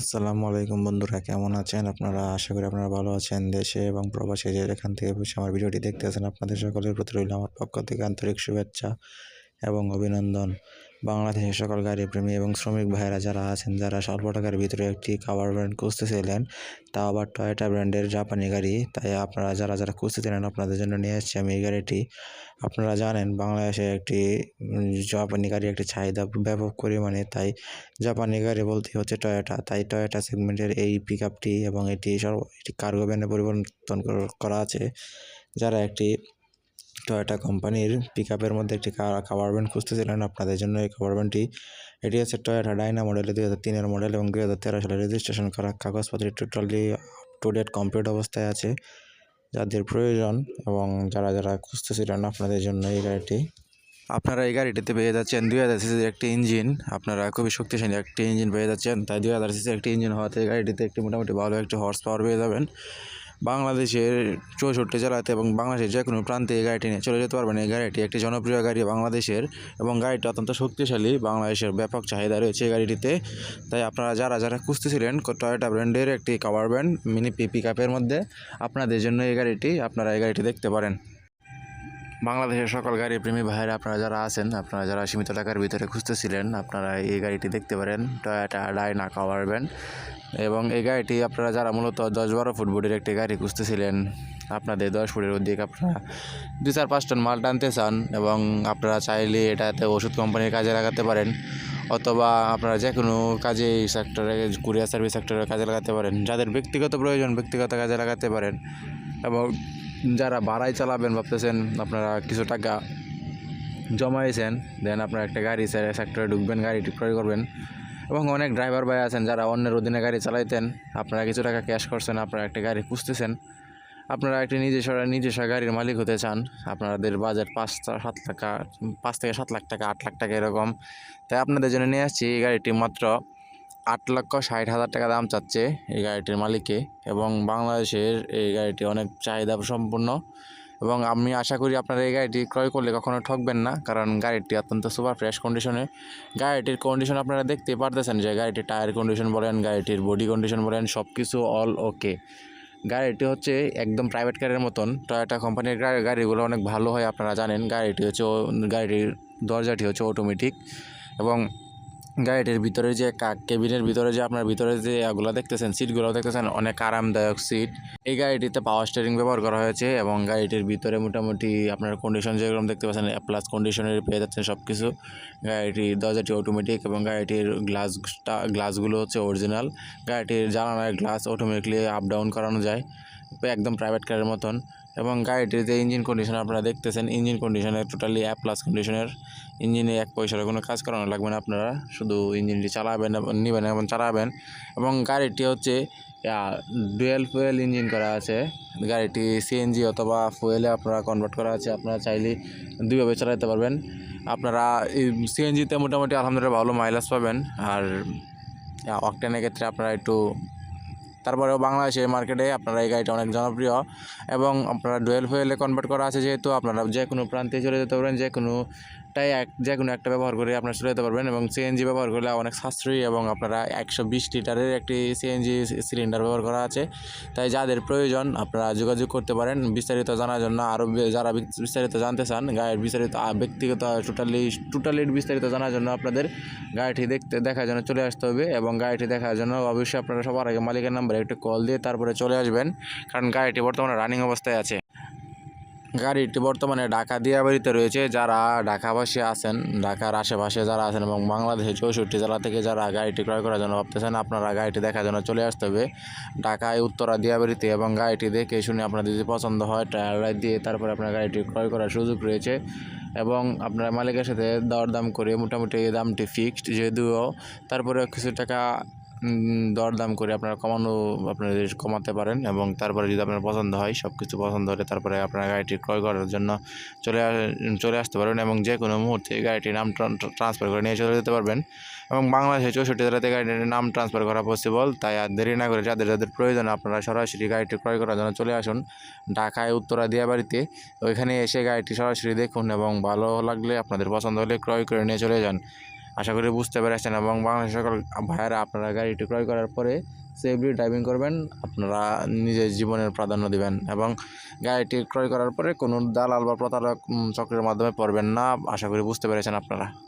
আসসালামু আলাইকুম বন্ধুরা, কেমন আছেন আপনারা? আশা করি আপনারা ভালো আছেন দেশে এবং প্রবাসে যে এখান থেকে বসে আমার ভিডিওটি দেখতে আছেন, আপনাদের সকলের প্রতি রইল আমার পক্ষ থেকে আন্তরিক শুভেচ্ছা এবং অভিনন্দন। বাংলাদেশের সকল গাড়ি প্রেমী এবং শ্রমিক ভাইয়েরা যারা আছেন, যারা স্বল্প টাকার ভিতরে একটি কাভার ব্র্যান্ড খুঁজতেছিলেন তা আবার টয়োটা ব্র্যান্ডের জাপানি গাড়ি। তাই আপনারা যারা যারা খুঁজতেছিলেন আপনাদের জন্য নিয়ে এসেছি আমি এই গাড়িটি। আপনারা জানেন বাংলাদেশে একটি জাপানি গাড়ি একটি চাহিদা ব্যাপক পরিমাণে। তাই জাপানি গাড়ি বলতে হচ্ছে টয়োটা তাই টয়োটা সেগমেন্টের এই পিক আপটি এবং এটি সর্ব, এটি কার্গো ভ্যানে পরিবর্তন করা আছে। যারা একটি টয়োটা কোম্পানির পিক আপের মধ্যে একটি কাভার ব্যান্ড খুঁজতেছিলেন। আপনাদের জন্য এই কাভার ব্যান্ডটি এটি হচ্ছে টয়োটা ডাইনা মডেলের দুই হাজার তিনের মডেল এবং দুই হাজার তেরো সালে রেজিস্ট্রেশন করা। কাগজপত্র টোটালি টু ডেট কমপ্লিট অবস্থায় আছে। যাদের প্রয়োজন এবং যারা যারা খুঁজতেছিলেন আপনাদের জন্য এই গাড়িটি। আপনারা এই গাড়িটিতে পেয়ে যাচ্ছেন দুই হাজার সিসির একটি ইঞ্জিন আপনারা খুবই শক্তিশালী একটি ইঞ্জিন পেয়ে যাচ্ছেন। তাই দুই হাজার সিসির একটি ইঞ্জিন হওয়াতে গাড়িটিতে একটি মোটামুটি ভালো একটি হর্স পাওয়ার পেয়ে যাবেন। বাংলাদেশের চৌষট্টি জেলাতে এবং বাংলাদেশের যে কোনো প্রান্তে এই গাড়িটি নিয়ে চলে যেতে পারবেন। এই গাড়িটি একটি জনপ্রিয় গাড়ি বাংলাদেশের এবং গাড়িটি অত্যন্ত শক্তিশালী বাংলাদেশের ব্যাপক চাহিদা রয়েছে এই গাড়িটিতে। তাই আপনারা যারা যারা খুঁজতেছিলেন টয়োটা ব্র্যান্ডের একটি কাভার ব্যান্ড মিনি পিক আপের মধ্যে, আপনাদের জন্য এই গাড়িটি, আপনারা এই গাড়িটি দেখতে পারেন। বাংলাদেশের সকল গাড়ি প্রেমী ভাইয়েরা, আপনারা যারা আছেন, আপনারা যারা সীমিত টাকার ভিতরে খুঁজতেছিলেন, আপনারা এই গাড়িটি দেখতে পারেন। টয়োটা ডাইনা কাভার ভ্যান এবং এই গাড়িটি আপনারা যারা মূলত দশ বারো ফুট বডির একটি গাড়ি খুঁজতেছিলেন, আপনাদের দশ ফুটের অধিক আপনারা দুই চার পাঁচ টন মাল টানতে চান এবং আপনারা চাইলে এটাতে ওষুধ কোম্পানির কাজে লাগাতে পারেন অথবা আপনারা যে কোনো কাজে এই সেক্টরে কুরিয়ার সার্ভিস সেক্টরে কাজে লাগাতে পারেন। যাদের ব্যক্তিগত প্রয়োজন, ব্যক্তিগত কাজে লাগাতে পারেন। এবং যারা ভাড়ায় চালাবেন ভাবতেছেন আপনারা কিছু টাকা জমাইছেন দেন আপনারা একটা গাড়ি সেক্টরে ঢুকবেন গাড়িটি ক্রয় করবেন। এবং অনেক ড্রাইভার ভাই আছেন যারা অন্যের অধীনে গাড়ি চালাইতেন, আপনারা কিছু টাকা ক্যাশ করছেন, আপনারা একটা গাড়ি খুঁজতেছেন। আপনারা একটি নিজস্ব নিজস্ব গাড়ির মালিক হতে চান, আপনাদের বাজেট পাঁচ সাত টাকা, পাঁচ থেকে সাত লাখ টাকা, আট লাখ টাকা এরকম। তাই আপনাদের জন্য নিয়ে আসছি এই গাড়িটি মাত্র আট লক্ষ ষাট হাজার টাকা দাম চাচ্ছে এই গাড়িটির মালিকে এবং বাংলাদেশের এই গাড়িটি অনেক চাহিদা সম্পূর্ণ এবং আমি আশা করি আপনারা এই গাড়িটি ক্রয় করলে কখনো ঠকবেন না, কারণ গাড়িটি অত্যন্ত সুপার ফ্রেশ কন্ডিশনে গাড়িটির কন্ডিশন আপনারা দেখতে পারতেছেন যে গাড়িটির টায়ার কন্ডিশন বলেন, গাড়িটির বডি কন্ডিশন বলেন সব কিছু অল ওকে গাড়িটি হচ্ছে একদম প্রাইভেট কারের মতন। টয়োটা কোম্পানির গাড়ি গাড়িগুলো অনেক ভালো হয়, আপনারা জানেন। গাড়িটি হচ্ছে গাড়িটির দরজাটি হচ্ছে অটোমেটিক এবং গাড়িটির ভিতরে যে কেবিনের ভিতরে যে আপনার ভিতরে যে এগুলো দেখতেছেন সিটগুলো দেখতেছেন, অনেক আরামদায়ক সিট। এই গাড়িটিতে পাওয়ার স্টিয়ারিং ব্যবহার করা হয়েছে এবং গাড়িটির ভিতরে মোটামুটি আপনার কন্ডিশন যেরকম দেখতে পাচ্ছেন প্লাস কন্ডিশনের পেয়ে যাচ্ছেন সব কিছু গাড়িটির দরজাটি অটোমেটিক এবং গাড়িটির গ্লাস গ্লাসগুলো হচ্ছে অরিজিনাল গাড়িটির জানালার গ্লাস অটোমেটিকলি আপ ডাউন করানো যায়। একদম প্রাইভেট কারের মতন এবং গাড়িটির যে ইঞ্জিন কন্ডিশন আপনারা দেখতেছেন ইঞ্জিন কন্ডিশনের টোটালি অ্যাপ প্লাস কন্ডিশনের ইঞ্জিনে এক পয়সার কোনো কাজ করানো লাগবে না। আপনারা শুধু ইঞ্জিনটি চালাবেন নেবেন এবং চালাবেন এবং গাড়িটি হচ্ছে ডুয়েল ফুয়েল ইঞ্জিন করা আছে। গাড়িটি সিএনজি অথবা ফুয়েলে আপনারা কনভার্ট করা আছে। আপনারা চাইলে দুইভাবে চালাতে পারবেন। আপনারা সিএনজিতে মোটামুটি আলহামদুলিল্লাহ ভালো মাইলেজ পাবেন। আর অকটেনের ক্ষেত্রে আপনারা একটু তারপরেও বাংলাদেশের মার্কেটে আপনারা এই গাড়িটা অনেক জনপ্রিয় এবং আপনারা ডুয়েল ফুয়েলে কনভার্ট করা আছে যেহেতু আপনারা যে কোনো প্রান্তে চলে যেতে পারেন, যে কোনোটাই এক যে কোনো একটা ব্যবহার করে আপনারা চলে যেতে পারবেন এবং সিএনজি ব্যবহার করলে অনেক সাশ্রয়ী এবং আপনারা একশো বিশ লিটারের একটি সিএনজি সিলিন্ডার ব্যবহার করা আছে। তাই যাদের প্রয়োজন আপনারা যোগাযোগ করতে পারেন। বিস্তারিত জানার জন্য আরও যারা বিস্তারিত জানতে চান গাড়ির বিস্তারিত ব্যক্তিগত টোটালি টোটালি বিস্তারিত জানার জন্য আপনাদের গাড়িটি দেখতে, দেখার জন্য চলে আসতে হবে এবং গাড়িটি দেখার জন্য অবশ্যই আপনারা সবার আগে মালিকের নাম্বারে একটু কল দিয়ে তারপরে চলে আসবেন। কারণ গাড়িটি বর্তমানে রানিং অবস্থায় আছে। গাড়িটি বর্তমানে ঢাকা দিয়াবাড়িতে রয়েছে। যারা ঢাকাবাসী আছেন, ঢাকার আশেপাশে যারা আছেন এবং বাংলাদেশের চৌষট্টি জেলা থেকে যারা গাড়িটি ক্রয় করার জন্য ভাবতেছেন, আপনারা গাড়িটি দেখার জন্য চলে আসতে হবে ঢাকায় উত্তরা দিয়াবাড়িতে এবং গাড়িটি দেখে শুনে আপনার যদি পছন্দ হয় টায়ার দিয়ে তারপরে আপনার গাড়িটি ক্রয় করার সুযোগ রয়েছে এবং আপনার মালিকের সাথে দরদাম করে মোটামুটি দামটি ফিক্সড যদিও তারপরে কিছু টাকা দরদাম করে আপনারা কমানো আপনাদের কমাতে পারেন এবং তারপরে যদি আপনার পছন্দ হয় সব কিছু পছন্দ হলে তারপরে আপনার গাড়িটি ক্রয় করার জন্য চলে চলে আসতে পারবেন এবং যে কোনো মুহূর্তে গাড়িটির নাম ট্রান্সফার করে নিয়ে চলে যেতে পারবেন এবং বাংলাদেশে চৌষট্টি জেলাতে গাড়িটির নাম ট্রান্সফার করা পসিবল তাই আর দেরি না করে যাদের যাদের প্রয়োজন আপনারা সরাসরি গাড়িটি ক্রয় করার জন্য চলে আসুন ঢাকায়, উত্তরা, দিয়াবাড়িতে। ওইখানে এসে গাড়িটি সরাসরি দেখুন এবং ভালো লাগলে, আপনাদের পছন্দ হলে ক্রয় করে নিয়ে চলে যান। আশা করি বুঝতে পেরেছেন এবং বাংলাদেশ সকল ভাইয়েরা আপনারা গাড়িটি ক্রয় করার পরে সেফলি ড্রাইভিং করবেন, আপনারা নিজের জীবনের প্রাধান্য দিবেন এবং গাড়িটি ক্রয় করার পরে কোনো দালাল বা প্রতারক চক্রের মাধ্যমে পড়বেন না। আশা করি বুঝতে পেরেছেন আপনারা।